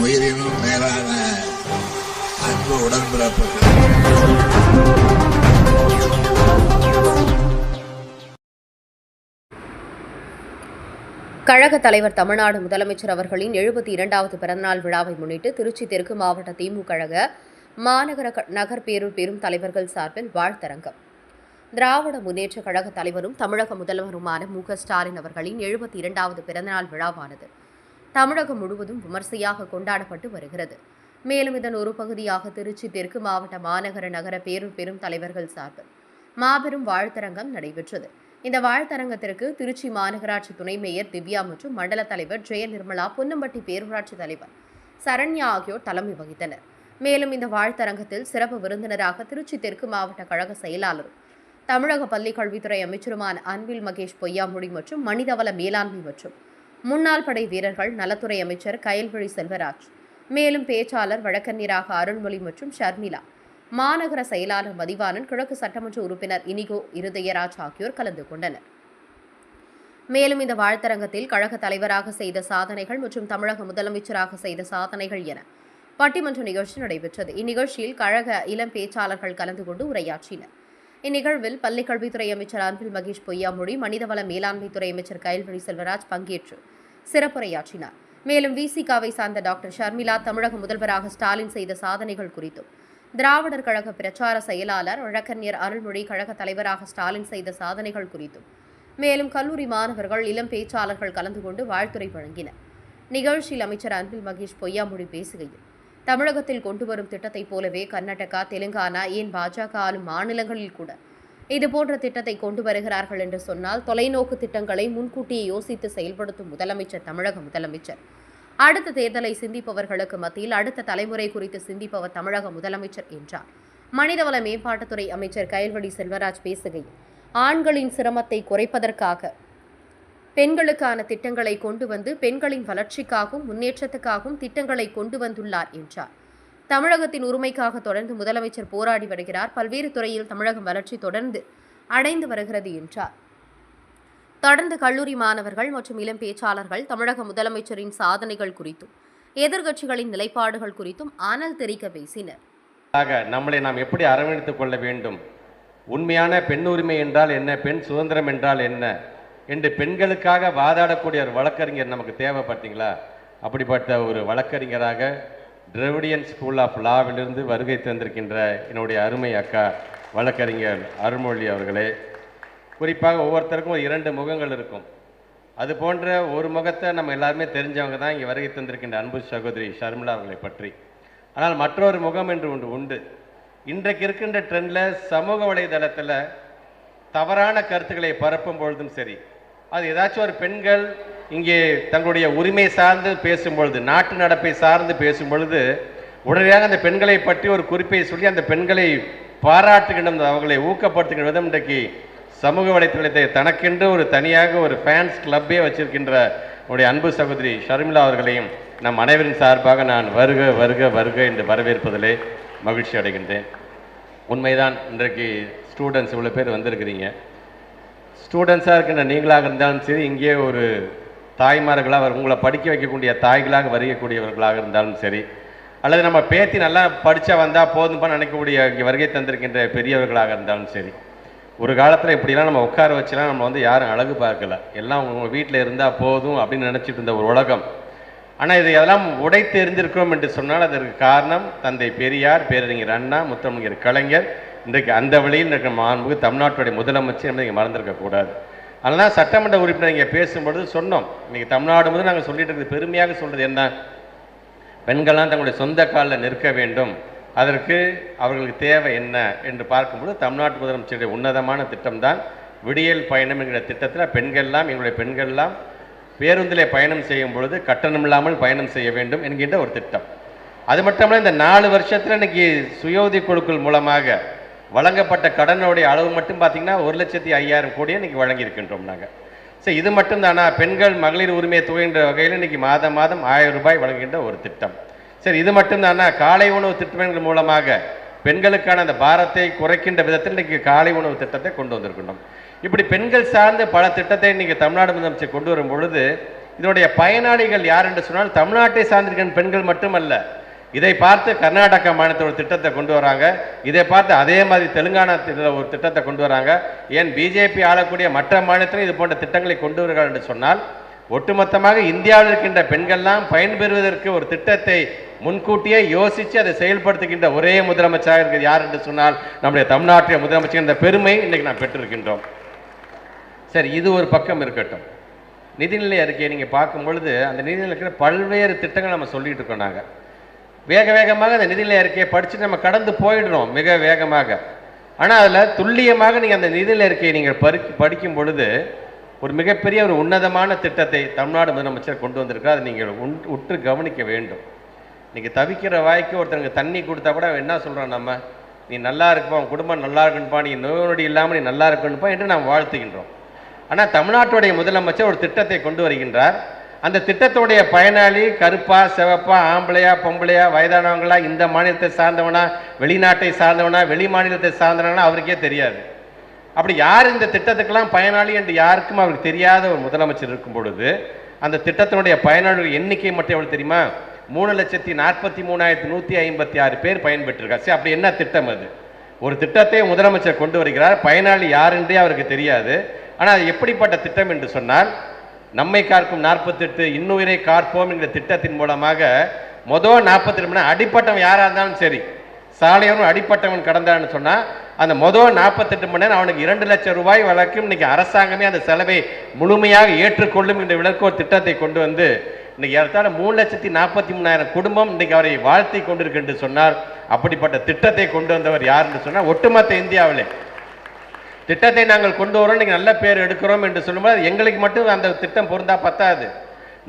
உயிரினும் மேலான அன்பு உடன்பிறப்புகள். கழக தலைவர் தமிழ்நாடு முதலமைச்சர் அவர்களின் எழுபத்தி இரண்டாவது பிறந்தநாள் விழாவை முன்னிட்டு திருச்சி தெற்கு மாவட்ட திமுக கழக மாநகர க- நகர் பேரூர் பெரும் தலைவர்கள் சார்பில் வாழ்த்தரங்கம். திராவிட முன்னேற்ற கழக தலைவரும் தமிழக முதல்வருமான மு க ஸ்டாலின் அவர்களின் எழுபத்தி இரண்டாவது பிறந்தநாள் விழாவானது. தமிழகம் முழுவதும் விமர்சையாக கொண்டாடப்பட்டு வருகிறது. மேலும் இதன் ஒரு பகுதியாக திருச்சி தெற்கு மாவட்ட மாநகர நகர பேரும் பெரும் தலைவர்கள் சார்பில் மாபெரும் வாழ்த்தரங்கம் நடைபெற்றது. இந்த வாழ்த்தரங்கத்திற்கு திருச்சி மாநகராட்சி துணை மேயர் திவ்யா மற்றும் மண்டல தலைவர் ஜெய நிர்மலா பொன்னம்பட்டி பேரூராட்சி தலைவர் சரண்யா ஆகியோர் தலைமை வகித்தனர். மேலும் இந்த வாழ்த்தரங்கத்தில் சிறப்பு விருந்தினராக திருச்சி தெற்கு மாவட்ட கழக செயலாளரும் தமிழக பள்ளிக்கல்வித்துறை அமைச்சருமான அன்பில் மகேஷ் பொய்யாமொழி மற்றும் மனிதவள மேலாண்மை மற்றும் முன்னாள் படை வீரர்கள் நலத்துறை அமைச்சர் கயல்விழி செல்வராஜ் மேலும் பேச்சாளர் வழக்கறிஞராக அருள்மொழி மற்றும் ஷர்மிளா மாநகர செயலாளர் மதிவாணன் கிழக்கு சட்டமன்ற உறுப்பினர் இனிகோ இருதயராஜ் ஆகியோர் கலந்து கொண்டனர். மேலும் இந்த வாழ்த்தரங்கத்தில் கழக தலைவராக செய்த சாதனைகள் மற்றும் தமிழக முதலமைச்சராக செய்த சாதனைகள் என பட்டிமன்ற நிகழ்ச்சி நடைபெற்றது. இந்நிகழ்ச்சியில் கழக இளம் பேச்சாளர்கள் கலந்து கொண்டு உரையாற்றினர். இந்நிகழ்வில் பள்ளிக்கல்வித்துறை அமைச்சர் அன்பில் மகேஷ் பொய்யாமொழி மனிதவள மேலாண்மைத்துறை அமைச்சர் கயல்விழி செல்வராஜ் பங்கேற்று சிறப்புரையாற்றினார். மேலும் விசிகாவை சார்ந்த டாக்டர் ஷர்மிளா தமிழக முதல்வராக ஸ்டாலின் செய்த சாதனைகள் குறித்தும் திராவிடர் கழக பிரச்சார செயலாளர் வழக்கறிஞர் அருள்மொழி கழக தலைவராக ஸ்டாலின் செய்த சாதனைகள் குறித்தும் மேலும் கல்லூரி மாணவர்கள் இளம் பேச்சாளர்கள் கலந்து கொண்டு வாழ்த்துரை வழங்கினர். நிகழ்ச்சியில் அமைச்சர் அன்பில் மகேஷ் பொய்யாமொழி பேசுகையில் தமிழகத்தில் கொண்டு வரும் திட்டத்தைப் போலவே கர்நாடகா தெலுங்கானா ஏன் பாஜக ஆளும் மாநிலங்களில் கூட இதுபோன்ற திட்டத்தை கொண்டு வருகிறார்கள் என்று சொன்னால் தொலைநோக்கு திட்டங்களை முன்கூட்டியே யோசித்து செயல்படுத்தும் முதலமைச்சர் தமிழக முதலமைச்சர். அடுத்த தேர்தலை சிந்திப்பவர்களுக்கு மத்தியில் அடுத்த தலைமுறை குறித்து சிந்திப்பவர் தமிழக முதலமைச்சர் என்றார். மனிதவள மேம்பாட்டுத்துறை அமைச்சர் கயல்வடி செல்வராஜ் பேசுகையில் ஆண்களின் சிரமத்தை குறைப்பதற்காக பெண்களுக்கான திட்டங்களை கொண்டு வந்து பெண்களின் வளர்ச்சிக்காகவும் முன்னேற்றத்துக்காகவும் திட்டங்களை கொண்டு வந்துள்ளார் என்றார். தமிழகத்தின் உரிமைக்காக தொடர்ந்து முதலமைச்சர் போராடி வருகிறார். பல்வேறு துறையில் தமிழகம் வளர்ச்சி தொடர்ந்து அடைந்து வருகிறது என்றார். தொடர்ந்து கல்லூரி மாணவர்கள் மற்றும் இளம் பேச்சாளர்கள் தமிழக முதலமைச்சரின் சாதனைகள் குறித்தும் எதிர்க்கட்சிகளின் நிலைப்பாடுகள் குறித்தும் ஆனல் தெரிவிக்க பேசினர். ஆக நம்மளை நாம் எப்படி அரவணைத்துக் கொள்ள வேண்டும்? உண்மையான பெண் உரிமை என்றால் என்ன? பெண் சுதந்திரம் என்றால் என்ன? என்று பெண்களுக்காக வாதாடக்கூடிய ஒரு வழக்கறிஞர் நமக்கு தேவைப்பட்டீங்களா? அப்படிப்பட்ட ஒரு வழக்கறிஞராக திராவிடியன் ஸ்கூல் ஆஃப் லாவிலிருந்து வருகை தந்திருக்கின்ற என்னுடைய அருமை அக்கா வழக்கறிஞர் அருள்மொழி அவர்களே. குறிப்பாக ஒவ்வொருத்தருக்கும் ஒரு இரண்டு முகங்கள் இருக்கும். அது போன்ற ஒரு முகத்தை நம்ம எல்லாருமே தெரிஞ்சவங்க தான் இங்கே வருகை தந்திருக்கின்ற அன்பு சகோதரி ஷர்மிளா அவர்களை பற்றி. ஆனால் மற்றொரு முகம் என்று ஒன்று உண்டு. இன்றைக்கு இருக்கின்ற ட்ரெண்டில் சமூக வலைதளத்தில் தவறான கருத்துக்களை பரப்பும் பொழுதும் சரி அது ஏதாச்சும் ஒரு பெண்கள் இங்கே தங்களுடைய உரிமை சார்ந்து பேசும் பொழுது நாட்டு நடப்பை சார்ந்து பேசும் பொழுது உடனடியாக அந்த பெண்களை பற்றி ஒரு குறிப்பை சொல்லி அந்த பெண்களை பாராட்டுகின்ற அவர்களை ஊக்கப்படுத்துகின்ற விதம் இன்றைக்கு சமூக வலைத்தளத்தை தனக்கென்று ஒரு தனியாக ஒரு ஃபேன்ஸ் கிளப்பே வச்சிருக்கின்ற உடைய அன்பு சகோதரி ஷர்மிளா அவர்களையும் நம் அனைவரின் சார்பாக நான் வருக வருக வருக என்று வரவேற்பதிலே மகிழ்ச்சி அடைகின்றேன். உண்மைதான் இன்றைக்கு ஸ்டூடெண்ட்ஸ் இவ்வளோ பேர் வந்திருக்கிறீங்க. ஸ்டூடெண்ட்ஸாக இருக்கின்ற நீங்களாக இருந்தாலும் சரி இங்கே ஒரு தாய்மார்களாக உங்களை படிக்க வைக்கக்கூடிய தாய்களாக வருகக்கூடியவர்களாக இருந்தாலும் சரி அல்லது நம்ம பேத்தி நல்லா படித்தா வந்தால் போதும்பா நினைக்கக்கூடிய இங்கே வருகை தந்திருக்கின்ற பெரியவர்களாக இருந்தாலும் சரி ஒரு காலத்தில் இப்படிலாம் நம்ம உட்கார வச்சுலாம் நம்ம வந்து யாரும் அழகு பார்க்கல. எல்லாம் உங்கள் வீட்டில் இருந்தால் போதும் அப்படின்னு நினச்சிட்டு இருந்த ஒரு உலகம். ஆனால் இது எல்லாம் உடைத்து எறிந்திருக்கிறோம் என்று சொன்னால் அதற்கு காரணம் தந்தை பெரியார் பேரறிஞர் அண்ணா முத்தமிழர் கலைஞர். இன்றைக்கு அந்த வழியில் இருக்கிற மாண்புக்கு தமிழ்நாட்டுடைய முதலமைச்சர் என்பதை இங்கே மறந்துருக்கக்கூடாது. அதனால் சட்டமன்ற உறுப்பினர் இங்கே பேசும்பொழுது சொன்னோம். இன்னைக்கு தமிழ்நாடு முதல் நாங்கள் சொல்லிட்டு இருக்கிறது பெருமையாக சொல்கிறது என்ன? பெண்கள்லாம் தங்களுடைய சொந்த காலில் நிற்க வேண்டும். அதற்கு அவர்களுக்கு தேவை என்ன என்று பார்க்கும்போது தமிழ்நாட்டு முதலமைச்சருடைய உன்னதமான திட்டம்தான் விடியல் பயணம் என்கிற திட்டத்தில் பெண்கள்லாம் எங்களுடைய பெண்கள்லாம் பேருந்திலே பயணம் செய்யும் பொழுது கட்டணம் இல்லாமல் பயணம் செய்ய வேண்டும் என்கின்ற ஒரு திட்டம். அது மட்டுமல்ல இந்த நாலு வருஷத்தில் இன்னைக்கு சுயோதி குழுக்கள் மூலமாக வழங்கப்பட்ட கடனுடைய அளவு மட்டும் பார்த்தீங்கன்னா ஒரு லட்சத்தி ஐயாயிரம் கோடியை இன்னைக்கு வழங்கியிருக்கின்றோம் நாங்கள் சரி இது மட்டும் தானா பெண்கள் மகளிர் உரிமையை துவங்கின்ற வகையில் இன்னைக்கு மாதம் மாதம் ஆயிரம் ரூபாய் வழங்குகின்ற ஒரு திட்டம். சரி இது மட்டும் தானா காலை உணவு திட்டங்கள் மூலமாக பெண்களுக்கான அந்த பாரத்தை குறைக்கின்ற விதத்தில் இன்னைக்கு காலை உணவு திட்டத்தை கொண்டு வந்திருக்கின்றோம். இப்படி பெண்கள் சார்ந்த பல திட்டத்தை இன்னைக்கு தமிழ்நாடு முதலமைச்சர் கொண்டு வரும் பொழுது இதனுடைய பயனாளிகள் யார் என்று சொன்னால் தமிழ்நாட்டை சார்ந்திருக்கின்ற பெண்கள் மட்டுமல்ல இதை பார்த்து கர்நாடகா மாநிலத்தில் ஒரு திட்டத்தை கொண்டு வராங்க. இதை பார்த்து அதே மாதிரி தெலுங்கானா ஒரு திட்டத்தை கொண்டு வராங்க. ஏன் பிஜேபி ஆளக்கூடிய மற்ற மாநிலத்திலும் இது போன்ற திட்டங்களை கொண்டு வருகிறார் என்று சொன்னால் ஒட்டுமொத்தமாக இந்தியாவில் இருக்கின்ற பெண்கள்லாம் பயன்பெறுவதற்கு ஒரு திட்டத்தை முன்கூட்டியே யோசித்து அதை செயல்படுத்துகின்ற ஒரே முதலமைச்சராக இருக்கிறது யார் என்று சொன்னால் நம்முடைய தமிழ்நாட்டிய முதலமைச்சர் என்ற பெருமை இன்னைக்கு நாம் பெற்றிருக்கின்றோம். சரி இது ஒரு பக்கம் இருக்கட்டும். நிதிநிலை அறிக்கையை நீங்கள் பார்க்கும் பொழுது அந்த நிதிநிலை இருக்கிற பல்வேறு திட்டங்கள் நம்ம சொல்லிட்டு இருக்கோம் நாங்கள் வேக வேகமாக அந்த நிதிநிலை அறிக்கையை படிச்சுட்டு நம்ம கடந்து போயிடுறோம் மிக வேகமாக. ஆனால் அதில் துல்லியமாக நீங்கள் அந்த நிதிநிலை அறிக்கையை நீங்கள் பறி படிக்கும் பொழுது ஒரு மிகப்பெரிய ஒரு உன்னதமான திட்டத்தை தமிழ்நாடு முதலமைச்சர் கொண்டு வந்திருக்கார் அதை நீங்கள் உன் உற்று கவனிக்க வேண்டும். நீங்கள் தவிக்கிற வாய்க்கு ஒருத்தனுக்கு தண்ணி கொடுத்தா கூட அவன் என்ன சொல்கிறான் நம்ம? நீ நல்லா இருப்பா உன் குடும்பம் நல்லா இருக்குன்னுப்பா நீ நோயோடி இல்லாமல் நீ நல்லா இருக்குன்னுப்பா என்று நாம் வாழ்த்துகின்றோம். ஆனால் தமிழ்நாட்டுடைய முதலமைச்சர் ஒரு திட்டத்தை கொண்டு வருகின்றார். அந்த திட்டத்துடைய பயனாளி கருப்பா சிவப்பா ஆம்பளையா பொம்பளையா வயதானவங்களா இந்த மாநிலத்தை சார்ந்தவனா வெளிநாட்டை சார்ந்தவனா வெளி மாநிலத்தை சார்ந்தவனா அவருக்கே தெரியாது. அப்படி யார் இந்த திட்டத்துக்கெல்லாம் பயனாளி என்று யாருக்கும் அவருக்கு தெரியாத ஒரு முதலமைச்சர் இருக்கும் பொழுது அந்த திட்டத்தினுடைய பயனாளிகள் எண்ணிக்கை மட்டும் எவ்வளவு தெரியுமா? மூணு லட்சத்தி நாற்பத்தி மூணாயிரத்தி நூற்றி ஐம்பத்தி ஆறு பேர் பயன்பெற்றிருக்கா சரி அப்படி என்ன திட்டம் அது? ஒரு திட்டத்தை முதலமைச்சர் கொண்டு வருகிறார். பயனாளி யாருன்றே அவருக்கு தெரியாது. ஆனால் அது எப்படிப்பட்ட திட்டம் என்று சொன்னால் நம்மை காக்கும் நாற்பத்தெட்டு இன்னுயிரை காற்போம் என்கிற திட்டத்தின் மூலமாக மொதல் நாற்பத்தெட்டு மணி அடிப்பட்டவன் யாராக இருந்தாலும் சரி சாலையோரம் அடிப்பட்டவன் கடந்தான்னு சொன்னால் அந்த மொதல் நாற்பத்தெட்டு மணி நேரம் அவனுக்கு இரண்டு லட்சம் ரூபாய் வழக்கும் இன்னைக்கு அரசாங்கமே அந்த செலவை முழுமையாக ஏற்றுக்கொள்ளும் என்ற விளக்கோ திட்டத்தை கொண்டு வந்து இன்னைக்கு ஏறத்தாழ மூணு லட்சத்தி நாற்பத்தி மூணாயிரம் குடும்பம் இன்னைக்கு அவரை வாழ்த்தி கொண்டிருக்கு என்று சொன்னார். அப்படிப்பட்ட திட்டத்தை கொண்டு வந்தவர் யார் என்று சொன்னால் ஒட்டுமொத்த இந்தியாவிலே திட்டத்தை நாங்கள் கொண்டு வரோம் நீங்கள் நல்ல பேர் எடுக்கிறோம் என்று சொல்லும்போது அது எங்களுக்கு மட்டும் அந்த திட்டம் பொருந்தா பத்தாது.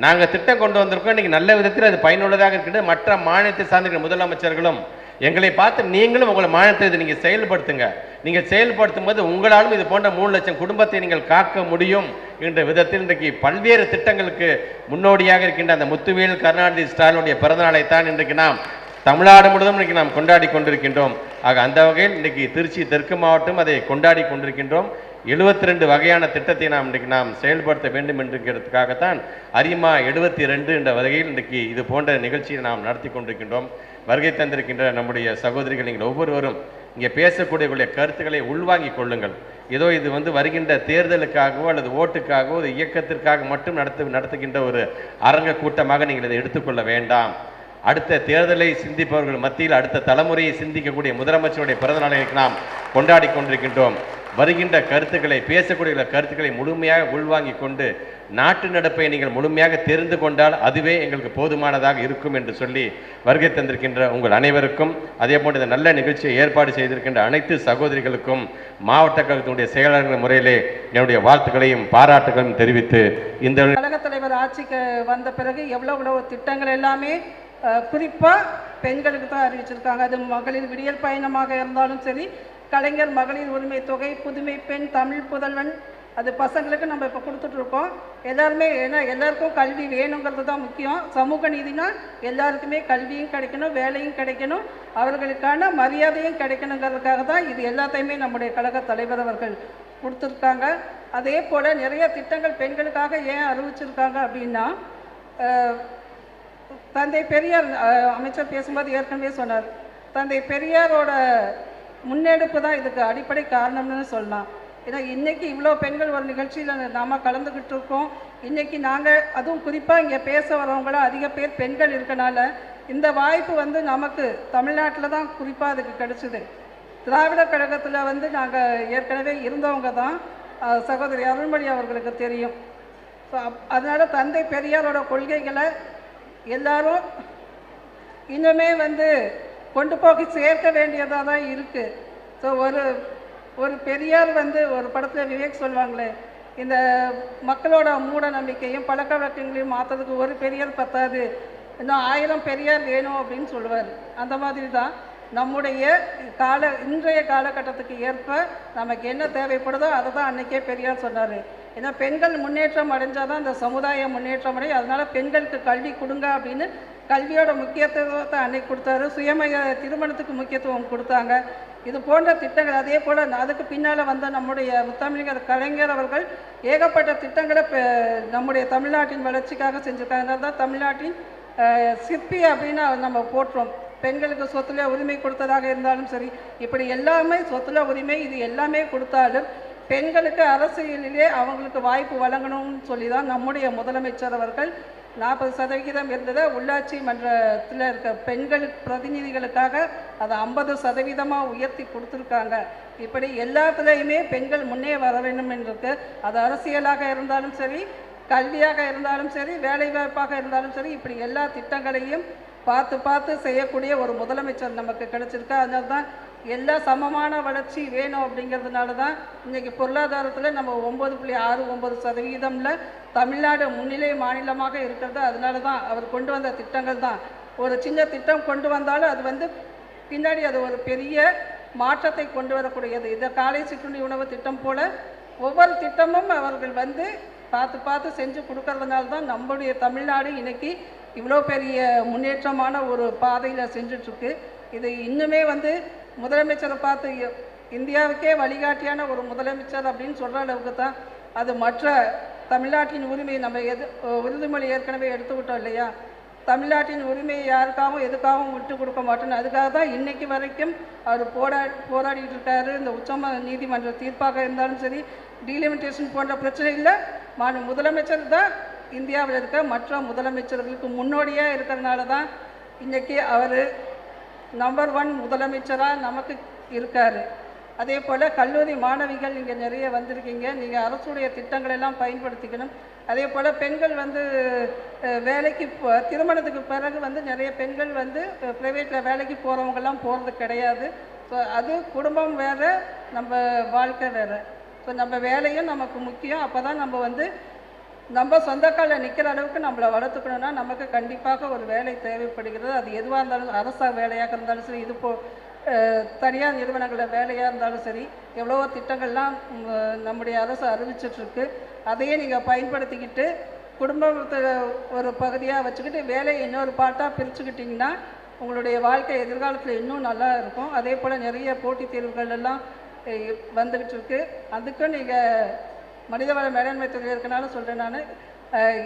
நாங்கள் திட்டம் கொண்டு வந்திருக்கோம் இன்றைக்கி நல்ல விதத்தில் அது பயனுள்ளதாக இருக்கிறது மற்ற மாநிலத்தை சார்ந்த முதலமைச்சர்களும் எங்களை பார்த்து நீங்களும் உங்கள் மாநிலத்தை இதை நீங்கள் செயல்படுத்துங்க. நீங்கள் செயல்படுத்தும் போது உங்களாலும் இது போன்ற மூணு லட்சம் குடும்பத்தை நீங்கள் காக்க முடியும் என்ற விதத்தில் இன்றைக்கு பல்வேறு திட்டங்களுக்கு முன்னோடியாக இருக்கின்ற அந்த முத்துவேல் கருணாநிதி ஸ்டாலினுடைய பிறந்தநாளை தான் இன்றைக்கு நாம் தமிழ்நாடு முழுவதும் இன்றைக்கி நாம் கொண்டாடி கொண்டிருக்கின்றோம். ஆக அந்த வகையில் இன்றைக்கி திருச்சி தெற்கு மாவட்டம் அதை கொண்டாடி கொண்டிருக்கின்றோம். 72 ரெண்டு வகையான திட்டத்தை நாம் இன்றைக்கு நாம் செயல்படுத்த வேண்டும் என்றுங்கிறதுக்காகத்தான் அரிமா எழுபத்தி ரெண்டு என்ற வகையில் இன்றைக்கு இது போன்ற நிகழ்ச்சியை நாம் நடத்தி கொண்டிருக்கின்றோம். வருகை தந்திருக்கின்ற நம்முடைய சகோதரிகள் நீங்கள் ஒவ்வொருவரும் இங்கே பேசக்கூடியவர்களுடைய கருத்துக்களை உள்வாங்கிக் கொள்ளுங்கள். ஏதோ இது வந்து வருகின்ற தேர்தலுக்காகவோ அல்லது ஓட்டுக்காகவோ ஒரு இயக்கத்திற்காக மட்டும் நடத்து நடத்துகின்ற ஒரு அரங்க கூட்டமாக நீங்கள் இதை எடுத்துக்கொள்ள வேண்டாம். அடுத்த தேர்தலை சிந்திப்பவர்கள் மத்தியில் அடுத்த தலைமுறையை சிந்திக்கக்கூடிய முதலமைச்சருடைய பிறந்தநாளை நாம் கொண்டாடி கொண்டிருக்கின்றோம். வருகின்ற கருத்துக்களை பேசக்கூடிய கருத்துக்களை முழுமையாக உள்வாங்கி கொண்டு நாட்டு நடப்பை நீங்கள் முழுமையாக தெரிந்து கொண்டால் அதுவே எங்களுக்கு போதுமானதாக இருக்கும் என்று சொல்லி வருகை தந்திருக்கின்ற உங்கள் அனைவருக்கும் அதே போன்ற இந்த நல்ல நிகழ்ச்சியை ஏற்பாடு செய்திருக்கின்ற அனைத்து சகோதரிகளுக்கும் மாவட்ட கழகத்தினுடைய செயலாளர்கள் முறையிலே என்னுடைய வாழ்த்துக்களையும் பாராட்டுகளையும் தெரிவித்து இந்த கழக தலைவர் ஆட்சிக்கு வந்த பிறகு எவ்வளோ எவ்வளோ திட்டங்கள் எல்லாமே குறிப்பாக பெண்களுக்கு தான் அறிவிச்சிருக்காங்க. அது மகளிர் விடியல் பயணமாக இருந்தாலும் சரி கலைஞர் மகளிர் உரிமை தொகை புதுமை பெண் தமிழ் புதல்வன் அது பசங்களுக்கு நம்ம இப்போ கொடுத்துட்ருக்கோம் எல்லாருமே ஏன்னா எல்லாருக்கும் கல்வி வேணுங்கிறது தான் முக்கியம். சமூக நீதினா எல்லாருக்குமே கல்வியும் கிடைக்கணும் வேலையும் கிடைக்கணும். அவர்களுக்கான மரியாதையும் கிடைக்கணுங்கிறதுக்காக தான் இது எல்லாத்தையுமே நம்முடைய கழக தலைவர் அவர்கள் கொடுத்துருக்காங்க. அதே போல் நிறைய திட்டங்கள் பெண்களுக்காக ஏன் அறிவிச்சிருக்காங்க அப்படின்னா தந்தை பெரியார் அமைச்சர் பேசும்போது ஏற்கனவே சொன்னார். தந்தை பெரியாரோட முன்னெடுப்பு தான் இதுக்கு அடிப்படை காரணம்னு சொல்லலாம். ஏன்னா இன்றைக்கி இவ்வளோ பெண்கள் ஒரு நிகழ்ச்சியில் நாம் கலந்துக்கிட்டு இருக்கோம். இன்றைக்கி நாங்கள் அதுவும் குறிப்பாக இங்கே பேச வரவங்கள அதிக பேர் பெண்கள் இருக்கனால இந்த வாய்ப்பு வந்து நமக்கு தமிழ்நாட்டில் தான் குறிப்பாக அதுக்கு கிடைச்சிது. திராவிட கழகத்தில் வந்து நாங்கள் ஏற்கனவே இருந்தவங்க தான் சகோதரி அருள்மொழி அவர்களுக்கு தெரியும். ஸோ அதனால் தந்தை பெரியாரோட கொள்கைகளை எல்லாரும் இன்னுமே வந்து கொண்டு போக சேர்க்க வேண்டியதாக தான் இருக்குது ஸோ ஒரு ஒரு பெரியார் வந்து ஒரு படத்தில் விவேக் சொல்லுவாங்களே இந்த மக்களோட மூட நம்பிக்கையும் பழக்க வழக்கங்களையும் மாற்றுறதுக்கு ஒரு பெரியார் பத்தாது. இன்னும் ஆயிரம் பெரியார் வேணும் அப்படின்னு சொல்லுவார். அந்த மாதிரி தான் நம்முடைய கால இன்றைய காலகட்டத்துக்கு ஏற்ப நமக்கு என்ன தேவைப்படுதோ அதை தான் அன்றைக்கே பெரியார் சொன்னார். ஏன்னா பெண்கள் முன்னேற்றம் அடைஞ்சால் தான் இந்த சமுதாயம் முன்னேற்றம் அடையும். அதனால் பெண்களுக்கு கல்வி கொடுங்க அப்படின்னு கல்வியோட முக்கியத்துவத்தை அன்னைக்கு கொடுத்தாரு. சுயமய திருமணத்துக்கு முக்கியத்துவம் கொடுத்தாங்க. இது போன்ற திட்டங்கள் அதே போல் அதுக்கு பின்னால் வந்த நம்முடைய முத்தமிழர் கலைஞர் அவர்கள் ஏகப்பட்ட திட்டங்களை பெ- நம்முடைய தமிழ்நாட்டின் வளர்ச்சிக்காக செஞ்சுருக்காங்க. தான் தமிழ்நாட்டின் சிற்பி அப்படின்னு நம்ம போற்றோம். பெண்களுக்கு சொத்துல உரிமை கொடுத்ததாக இருந்தாலும் சரி இப்படி எல்லாமே சொத்துல உரிமை இது எல்லாமே கொடுத்தாலும் பெண்களுக்கு அரசியலிலே அவங்களுக்கு வாய்ப்பு வழங்கணும்னு சொல்லி தான் நம்முடைய முதலமைச்சர் அவர்கள் நாற்பது சதவிகிதம் இருந்ததை உள்ளாட்சி மன்றத்தில் இருக்க பெண்கள் பிரதிநிதிகளுக்காக அதை ஐம்பது சதவீதமாக உயர்த்தி கொடுத்துருக்காங்க. இப்படி எல்லாத்துலேயுமே பெண்கள் முன்னே வர வேண்டும் என்றிருக்கு அது அரசியலாக இருந்தாலும் சரி கல்வியாக இருந்தாலும் சரி வேலைவாய்ப்பாக இருந்தாலும் சரி இப்படி எல்லா திட்டங்களையும் பார்த்து பார்த்து செய்யக்கூடிய ஒரு முதலமைச்சர் நமக்கு கிடைச்சிருக்கு. அதனால தான் எல்லா சமமான வளர்ச்சி வேணும் அப்படிங்கிறதுனால தான் இன்றைக்கி பொருளாதாரத்தில் நம்ம ஒம்பது புள்ளி ஆறு ஒம்பது சதவீதமில் தமிழ்நாடு முன்னிலை மாநிலமாக இருக்கிறது. அதனால தான் அவர் கொண்டு வந்த திட்டங்கள் தான். ஒரு சின்ன திட்டம் கொண்டு வந்தாலும் அது வந்து பின்னாடி அது ஒரு பெரிய மாற்றத்தை கொண்டு வரக்கூடியது. இந்த காலை சிற்றுண்டி உணவு திட்டம் போல் ஒவ்வொரு திட்டமும் அவர்கள் வந்து பார்த்து பார்த்து செஞ்சு கொடுக்கறதுனால தான் நம்மளுடைய தமிழ்நாடு இன்றைக்கி இவ்வளோ பெரிய முன்னேற்றமான ஒரு பாதையில் செஞ்சுட்ருக்கு இது இன்னுமே வந்து முதலமைச்சரை பார்த்து இந்தியாவுக்கே வழிகாட்டியான ஒரு முதலமைச்சர் அப்படின்னு சொல்கிற அளவுக்கு தான் அது மற்ற தமிழ்நாட்டின் உரிமையை நம்ம எது உறுதிமொழி ஏற்கனவே எடுத்துக்கிட்டோம் இல்லையா? தமிழ்நாட்டின் உரிமையை யாருக்காகவும் எதுக்காகவும் விட்டு கொடுக்க மாட்டோம்னு அதுக்காக தான் இன்றைக்கு வரைக்கும் அவர் போரா போராடிட்டு இருக்காரு. இந்த உச்சம நீதிமன்ற தீர்ப்பாக இருந்தாலும் சரி டீலிமிட்டேஷன் போன்ற பிரச்சனையில் மாநில முதலமைச்சர் தான் இந்தியாவில் இருக்க மற்ற முதலமைச்சர்களுக்கு முன்னோடியாக இருக்கிறதுனால தான் இன்றைக்கி அவர் நம்பர் ஒன் முதலமைச்சராக நமக்கு இருக்கார். அதே போல் கல்லூரி மாணவிகள் இங்கே நிறைய வந்திருக்கீங்க. நீங்கள் அரசுடைய திட்டங்களெல்லாம் பயன்படுத்திக்கணும். அதே போல் பெண்கள் வந்து வேலைக்கு போ- திருமணத்துக்கு பிறகு வந்து நிறைய பெண்கள் வந்து ப்ரைவேட்டில் வேலைக்கு போகிறவங்கெல்லாம் போகிறது கிடையாது. ஸோ அது குடும்பம் வேறு நம்ம வாழ்க்கை வேறு. ஸோ நம்ம வேலையும் நமக்கு முக்கியம். அப்போ தான் நம்ம வந்து நம்ம சொந்தக்கால நிற்கிற அளவுக்கு நம்மளை வளர்த்துக்கணும்னா நமக்கு கண்டிப்பாக ஒரு வேலை தேவைப்படுகிறது. அது எதுவாக இருந்தாலும் அரச வேலையாக இருந்தாலும் சரி இது போ தனியார் நிறுவனங்களில் வேலையாக இருந்தாலும் சரி எவ்வளவோ திட்டங்கள்லாம் நம்முடைய அரசு அறிவிச்சிட்ருக்கு. அதையே நீங்கள் பயன்படுத்திக்கிட்டு குடும்பத்தை ஒரு பகுதியாக வச்சுக்கிட்டு வேலையை இன்னொரு பாட்டாக பிரிச்சுக்கிட்டிங்கன்னா உங்களுடைய வாழ்க்கை எதிர்காலத்தில் இன்னும் நல்லா இருக்கும். அதே போல் நிறைய போட்டித் தேர்வுகள் எல்லாம் வந்துக்கிட்டு இருக்கு அதுக்கும் நீங்கள் மனிதவள மேலாண்மை துறை இருக்கனால சொல்கிறேன் நான்.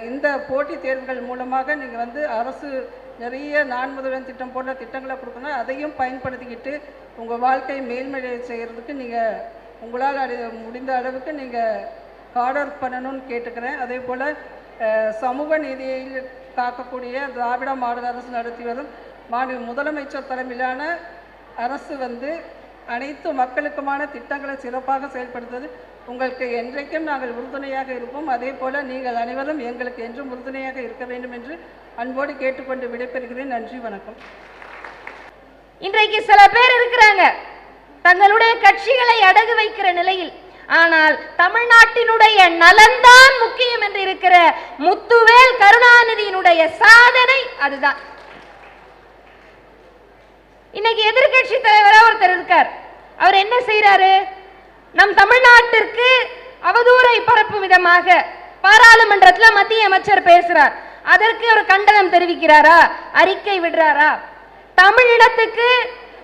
இந்த போட்டித் தேர்வுகள் மூலமாக நீங்கள் வந்து அரசு நிறைய நான் முதல்வன் திட்டம் போன்ற திட்டங்களை கொடுக்கணும் அதையும் பயன்படுத்திக்கிட்டு உங்கள் வாழ்க்கை மேல்மடை செய்கிறதுக்கு நீங்கள் உங்களால் அடி முடிந்த அளவுக்கு நீங்கள் ஹார்ட் ஒர்க் பண்ணணும்னு கேட்டுக்கிறேன். அதே போல் சமூக நீதியை காக்கக்கூடிய திராவிட மாடல் அரசு நடத்தி வரும் மாநில முதலமைச்சர் தலைமையிலான அரசு வந்து அனைத்து மக்களுக்குமான திட்டங்களை சிறப்பாக செயல்படுத்துவது உங்களுக்கு என்றைக்கும் நாங்கள் உறுதுணையாக இருப்போம். அதே போல நீங்கள் அனைவரும் எங்களுக்கு என்றும் உறுதுணையாக இருக்க வேண்டும் என்று அன்போடு கேட்டுக்கொண்டு விடைபெறுகிறேன். நன்றி வணக்கம். இன்றைக்கு சில பேர் இருக்கிறாங்க. தங்களுடைய கட்சிகளை அடகு வைக்கிற நிலையில். ஆனால் தமிழ்நாட்டினுடைய நலன்தான் முக்கியம் என்று இருக்கிற முத்துவேல் கருணாநிதியினுடைய சாதனை அதுதான். இன்னைக்கு எதிர்க்கட்சி தலைவராக ஒருத்தர் இருக்கார். அவர் என்ன செய்யறாரு நம் தமிழ்நாட்டிற்கு அவதூறை பரப்பும் விதமாக பாராளுமன்றத்தில் மத்திய அமைச்சர் பேசுறார். அதற்கு ஒரு கண்டனம் தெரிவிக்கிறாரா? அறிக்கை விடுறாரா? தமிழினத்துக்கு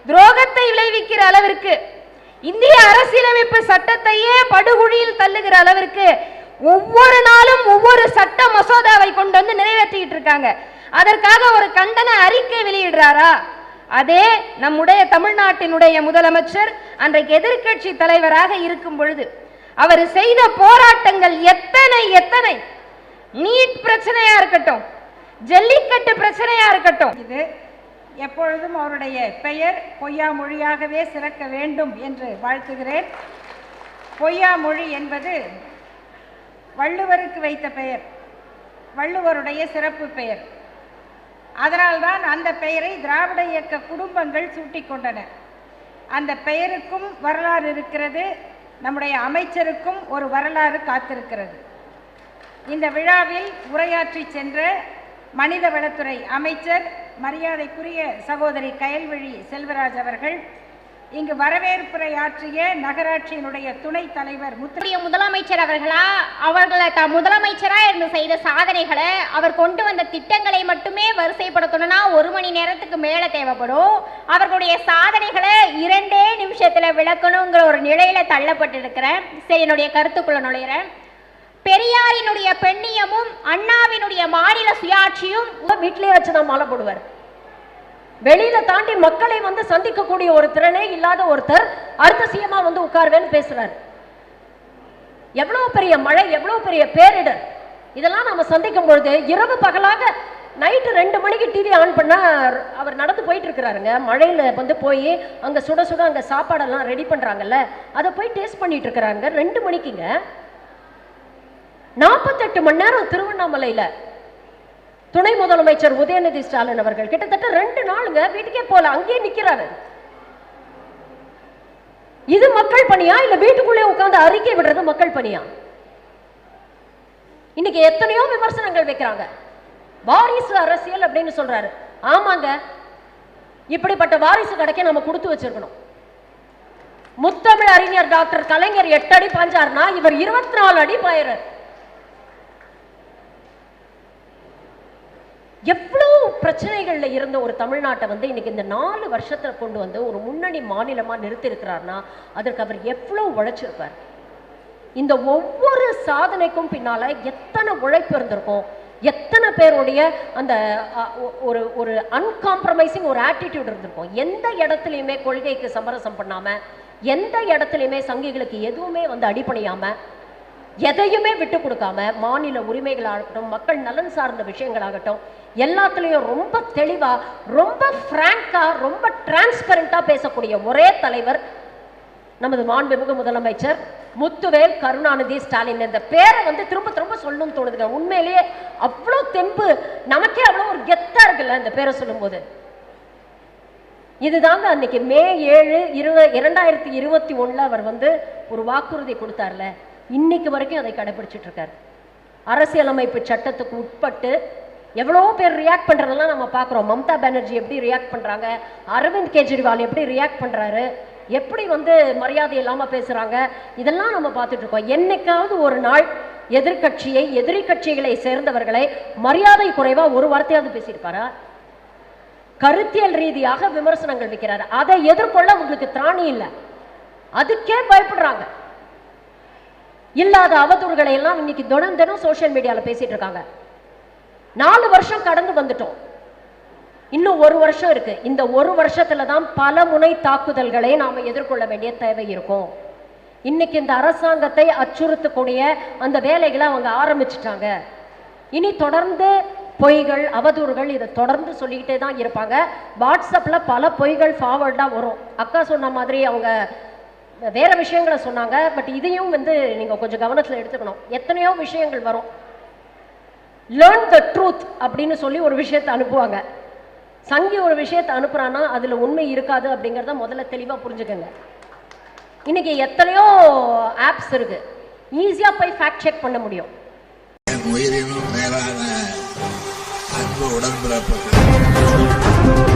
துரோகத்தை விளைவிக்கிற அளவிற்கு இந்திய அரசியலமைப்பு சட்டத்தையே படுகுழியில் தள்ளுகிற அளவிற்கு ஒவ்வொரு நாளும் ஒவ்வொரு சட்ட மசோதாவை கொண்டு வந்து நிறைவேற்றிக்கிட்டு இருக்காங்க. அதற்காக ஒரு கண்டன அறிக்கை வெளியிடுறாரா? அதே நம்முடைய தமிழ்நாட்டினுடைய முதலமைச்சர் அன்றைக்கு எதிர்க்கட்சி தலைவராக இருக்கும் பொழுது அவர் செய்த போராட்டங்கள் எத்தனை எத்தனை? நீட் பிரச்சனையா இருக்கட்டும் ஜல்லிக்கட்டு பிரச்சனையா இருக்கட்டும். இது எப்பொழுதும் அவருடைய பெயர் பொய்யா மொழியாகவே சிறக்க வேண்டும் என்று வாழ்த்துகிறேன். பொய்யா மொழி என்பது வள்ளுவருக்கு வைத்த பெயர் வள்ளுவருடைய சிறப்பு பெயர். அதனால்தான் அந்த பெயரை திராவிட இயக்க குடும்பங்கள் சூட்டிக்கொண்டன அந்த பெயருக்கும் வரலாறு இருக்கிறது நம்முடைய அமைச்சருக்கும் ஒரு வரலாறு காத்திருக்கிறது. இந்த விழாவில் உரையாற்றி சென்ற மனிதவளத்துறை அமைச்சர் மரியாதைக்குரிய சகோதரி கயல்விழி செல்வராஜ் அவர்கள் இங்கு வரவேற்புரை ஆற்றிய நகராட்சியினுடைய துணைத் தலைவர் முத்து நம்முடைய முதலமைச்சர் அவர்களா அவர்களை த முதலமைச்சரா இருந்து செய்த சாதனைகளை அவர் கொண்டு வந்த திட்டங்களை மட்டுமே வரிசைப்படுத்தணும்னா ஒரு மணி நேரத்துக்கு மேல தேவைப்படும். அவர்களுடைய சாதனைகளை இரண்டே நிமிஷத்துல விளக்கணுங்கிற ஒரு நிலையில தள்ளப்பட்டு இருக்கிறேன் சரி என்னுடைய கருத்துக்குள்ள நுழையிறேன். பெரியாரினுடைய பெண்ணியமும் அண்ணாவினுடைய மாநில சுயாட்சியும் வீட்டிலேயே வச்சு தான் மாலை போடுவார். வெளியில தாண்டி மக்களை வந்து சந்திக்கக்கூடிய ஒரு திறனே இல்லாத ஒருத்தர் அடுத்த வந்து உட்காருவேன்னு பேசுறாரு. எவ்வளவு பெரிய மழை எவ்வளவு பெரிய பேரிடர். இதெல்லாம் நம்ம சந்திக்கும் பொழுது இரவு பகலாக நைட்டு ரெண்டு மணிக்கு டிவி ஆன் பண்ணா அவர் நடந்து போயிட்டு இருக்கிறாருங்க. மழையில வந்து போய் அங்க சுட சுட அங்க சாப்பாடெல்லாம் ரெடி பண்றாங்கல்ல. அதை போய் டேஸ்ட் பண்ணிட்டு இருக்கிறாங்க ரெண்டு மணிக்குங்க. நாற்பத்தெட்டு மணி நேரம் திருவண்ணாமலையில துணை முதலமைச்சர் உதயநிதி ஸ்டாலின் அவர்கள் கிட்டத்தட்ட ரெண்டு நாளுங்க வீட்டுக்கே போல அங்கேயே நிக்கிறாரு. இது மக்கள் பணியா இல்ல வீட்டுக்குள்ளே உட்கார்ந்து அறிக்கை விடுறது மக்கள் பணியா? இன்னைக்கு எத்தனையோ விமர்சனங்கள் வைக்கிறாங்க. வாரிசு அரசியல் அப்படின்னு சொல்றாரு. ஆமாங்க. இப்படிப்பட்ட வாரிசு கிடைக்க நம்ம கொடுத்து வச்சிருக்கணும். முத்தமிழ் அறிஞர் டாக்டர் கலைஞர் எட்டு அடி பாஞ்சாருன்னா இவர் இருபத்தி நாலு அடி பாயிறார். எவ்வளோ பிரச்சனைகளில் இருந்த ஒரு தமிழ்நாட்டை வந்து இன்னைக்கு இந்த நாலு வருஷத்தில் கொண்டு வந்து ஒரு முன்னணி மாநிலமாக நிறுத்தியிருக்கிறார்னா அதற்கு அவர் எவ்வளோ உழைச்சிருப்பார்? இந்த ஒவ்வொரு சாதனைக்கும் பின்னால் எத்தனை உழைப்பு இருந்திருக்கும்? எத்தனை பேருடைய அந்த ஒரு ஒரு அன்காம்ப்ரமைசிங் ஒரு ஆட்டிடியூட் இருந்திருக்கும்? எந்த இடத்துலையுமே கொள்கைக்கு சமரசம் பண்ணாமல் எந்த இடத்துலையுமே சங்கிகளுக்கு எதுவுமே வந்து அடிப்படையாமல் எதையுமே விட்டு கொடுக்காம மாநில உரிமைகளாகட்டும் மக்கள் நலன் சார்ந்த விஷயங்களாகட்டும் எல்லாத்துலேயும் ரொம்ப தெளிவா ரொம்ப ஃப்ராங்கா ரொம்ப டிரான்ஸ்பரண்ட்டாக பேசக்கூடிய ஒரே தலைவர் நமது மாண்புமிகு முதலமைச்சர் முத்துவேல் கருணாநிதி ஸ்டாலின். இந்த பேரை வந்து திரும்ப திரும்ப சொல்லணும்னு தோணுதுங்க. உண்மையிலேயே அவ்வளோ தெம்பு. நமக்கே அவ்வளோ ஒரு கெத்தா இருக்குல்ல இந்த பேரை சொல்லும்போது. இதுதாங்க அன்னைக்கு மே ஏழு இருபது இரண்டாயிரத்தி இருபத்தி ஒண்ணுல அவர் வந்து ஒரு வாக்குறுதி கொடுத்தார்ல. இன்னைக்கு வரைக்கும் அதை கடைபிடிச்சிட்டு இருக்காரு அரசியலமைப்பு சட்டத்துக்கு உட்பட்டு எவ்வளோ பேர் ரியாக்ட் பண்ணுறதெல்லாம் நம்ம பார்க்குறோம். மம்தா பானர்ஜி எப்படி ரியாக்ட் பண்ணுறாங்க அரவிந்த் கெஜ்ரிவால் எப்படி ரியாக்ட் பண்ணுறாரு எப்படி வந்து மரியாதை இல்லாமல் பேசுகிறாங்க இதெல்லாம் நம்ம பார்த்துட்டு இருக்கோம் என்னைக்காவது ஒரு நாள் எதிர்க்கட்சியை எதிரி கட்சிகளை சேர்ந்தவர்களை மரியாதை குறைவாக ஒரு வார்த்தையாவது பேசியிருப்பாரா? கருத்தியல் ரீதியாக விமர்சனங்கள் வைக்கிறாரு. அதை எதிர்கொள்ள உங்களுக்கு திராணி இல்லை. அதுக்கே பயப்படுறாங்க. இல்லாத அவதூறுகளை எல்லாம் இன்னைக்கு தினம் தினம் சோஷியல் மீடியால பேசிட்டு இருக்காங்க. நாலு வருஷம் கடந்து வந்துட்டோம். இன்னும் ஒரு வருஷம் இருக்கு. இந்த ஒரு வருஷத்துல தான் பல முனை தாக்குதல்களை நாம எதிர்கொள்ள வேண்டிய தேவை இருக்கும். இன்னைக்கு இந்த அரசாங்கத்தை அச்சுறுத்தக்கூடிய அந்த வேலைகளை அவங்க ஆரம்பிச்சிட்டாங்க. இனி தொடர்ந்து பொய்கள் அவதூறுகள் இதை தொடர்ந்து சொல்லிக்கிட்டே தான் இருப்பாங்க. வாட்ஸ்அப்பில் பல பொய்கள் ஃபார்வர்டாக வரும். அக்கா சொன்ன மாதிரி அவங்க வேற விஷயங்களை சொன்னாங்க பட் இதையும் வந்து நீங்க கொஞ்சம் கவனத்துல எடுத்துக்கணும். எத்தனையோ விஷயங்கள் வரும். லேர்ன் த ட்ரூத் அப்படின்னு சொல்லி ஒரு விஷயத்தை அனுப்புவாங்க. சங்கி ஒரு விஷயத்தை அனுப்புறான்னா அதுல உண்மை இருக்காது அப்படிங்கிறத முதல்ல தெளிவா புரிஞ்சுக்கங்க. இன்னைக்கு எத்தனையோ ஆப்ஸ் இருக்கு. ஈஸியா போய் ஃபேக்ட் செக் பண்ண முடியும். உயிரினும் மேலான அன்பு உடன்பிறப்புகள்.